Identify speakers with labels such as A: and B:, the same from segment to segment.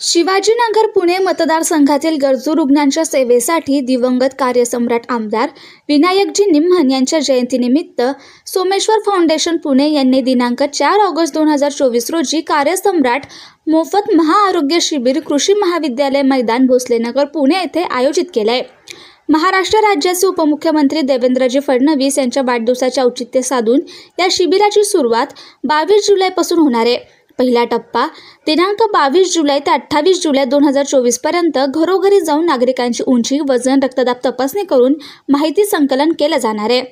A: शिवाजीनगर पुणे मतदारसंघातील गरजू रुग्णांच्या सेवेसाठी दिवंगत कार्यसम्राट आमदार विनायकजी निम्हन यांच्या जयंतीनिमित्त सोमेश्वर फाउंडेशन पुणे यांनी दिनांक चार ऑगस्ट दोन हजार चोवीस रोजी कार्यसम्राट मोफत महाआरोग्य शिबिर कृषी महाविद्यालय मैदान भोसलेनगर पुणे येथे आयोजित केले आहे महाराष्ट्र राज्याचे उपमुख्यमंत्री देवेंद्रजी फडणवीस यांच्या वाढदिवसाचे औचित्य साधून या शिबिराची सुरुवात बावीस जुलैपासून होणार आहे. पहिला टप्पा. दिनांक बावीस जुलै ते अठ्ठावीस जुलै दोन हजार चोवीसपर्यंत घरोघरी जाऊन नागरिकांची उंची वजन रक्तदाब तपासणी करून माहिती संकलन केलं जाणार आहे.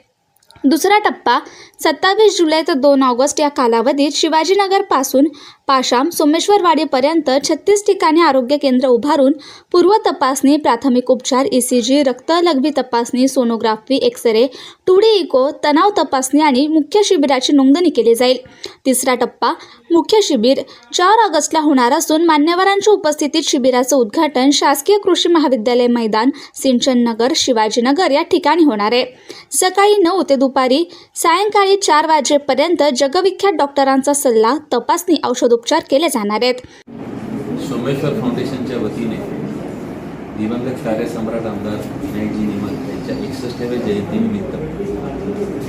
A: दुसरा टप्पा सत्तावीस जुलै ते दोन ऑगस्ट या कालावधीत शिवाजीनगरपासून पाशाम सोमेश्वरवाडीपर्यंत छत्तीस ठिकाणी आरोग्य केंद्र उभारून पूर्व तपासणी प्राथमिक उपचार ई सी जी रक्त लघवी तपासणी sonography xray two D echo तणाव तपासणी आणि मुख्य शिबिराची नोंदणी केली जाईल. तिसरा टप्पा मुख्य शिबिर. चार ऑगस्टला होणार असून मान्यवरांच्या उपस्थितीत शिबिराचं उद्घाटन शासकीय कृषी महाविद्यालय मैदान सिंचन नगर शिवाजीनगर या ठिकाणी होणार आहे. सकाळी नऊ ते दुपारी सायंकाळी चार वाजेपर्यंत जगविख्यात डॉक्टरांचा सल्ला तपासणी औषध औषधोपचार केले जाणार आहेत.
B: सोमेश्वर फाउंडेशनच्या वतीने दिवंगत कार्यसम्राट आमदार विनायकजी निमन यांच्या एकसष्टव्या जयंतीनिमित्त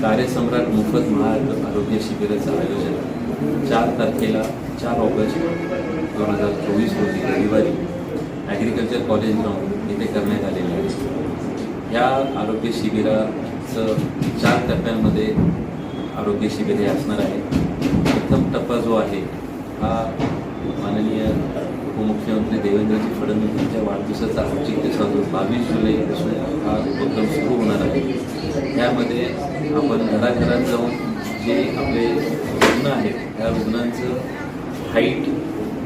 B: कार्यसम्राट मोफत महा आरोग्य शिबिराचं आयोजन चार तारखेला चार ऑगस्ट दोन हजार चोवीस रोजी रविवारी ॲग्रिकल्चर कॉलेज ग्राउंड इथे करण्यात आलेले आहे. या आरोग्य शिबिराचं चार टप्प्यांमध्ये आरोग्य शिबिर हे असणार आहे. प्रथम टप्पा जो आहे हा माननीय उपमुख्यमंत्री देवेंद्रजी फडणवीस यांच्या वाढदिवसाचा औचित्य साधून बावीस जुलैपासून हा उपक्रम सुरू होणार आहे. यामध्ये आपण घराघरात जाऊन जे आपले रुग्ण आहेत त्या रुग्णांचं हाईट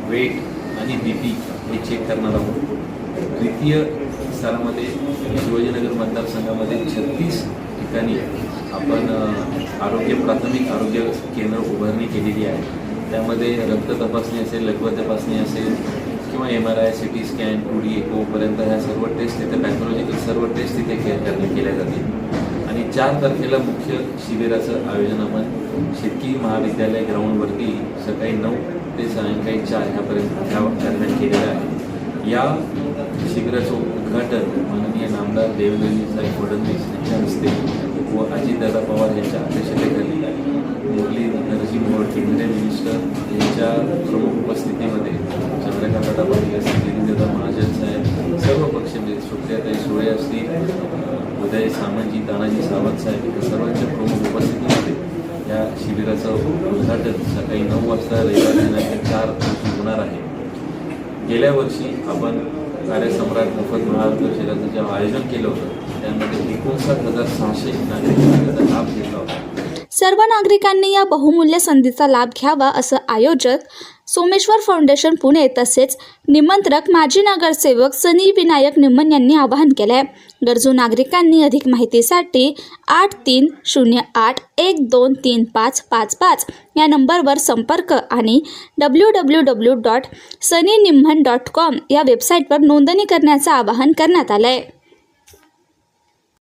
B: वेट आणि बी पी हे चेक करणार आहोत. द्वितीय स्तरामध्ये शिवाजीनगर मतदारसंघामध्ये छत्तीस ठिकाणी आपण आरोग्य प्राथमिक आरोग्य केंद्र उभारणी केलेली आहे. त्यामध्ये रक्त तपासणी असेल लघव तपासणी असेल किंवा M R I C T scan two D एकोपर्यंत ह्या सर्व टेस्ट तिथे पॅथॉलॉजिकल सर्व टेस्ट तिथे केल्या केल्या जातील. आणि चार तारखेला मुख्य शिबिराचं आयोजन आपण शेतकी महाविद्यालय ग्राउंडवरती सकाळी नऊ ते सायंकाळी चार ह्यापर्यंत ह्या दरम्यान केलेलं आहे. या शिबिराचं उद्घाटन माननीय नामदार देवेंद्रजी साहेब फडणवीस यांच्या हस्ते व अजितदादा पवार यांच्या अध्यक्षतेखाली मुरली नरसिंह मोहोळ केंद्रीय मिनिस्टर यांच्या प्रमुख उपस्थितीमध्ये चंद्रकांतदादा पाटील असतील गिरीदादा महाजन साहेब सर्व पक्ष म्हणजे सुप्रियाताई सुळे असतील उदय सामंतजी तानाजी सावंत साहेब सर्वांच्या प्रमुख उपस्थितीमध्ये या शिबिराचं उद्घाटन सकाळी नऊ वाजता रविवार दिनांक चार होणार आहे. गेल्या वर्षी आपण कार्यसम्राट मोफत महाराष्ट्र शिबिराचं जे आयोजन केलं होतं. त्यामध्ये एकोणसाठ हजार सहाशे नागरिकांनी त्याचा लाभ घेतला होता.
A: सर्व नागरिकांनी या बहुमूल्य संधीचा लाभ घ्यावा असं आयोजक सोमेश्वर फाउंडेशन पुणे तसेच निमंत्रक माजी नगरसेवक सनी विनायक निमन यांनी आवाहन केलं आहे गरजू नागरिकांनी अधिक माहितीसाठी आठ तीन शून्य आठ एक दोन तीन पाच पाच पाच या नंबरवर संपर्क आणि W W W dot Sunny Nimhan dot com या वेबसाईटवर नोंदणी करण्याचं आवाहन करण्यात आलं आहे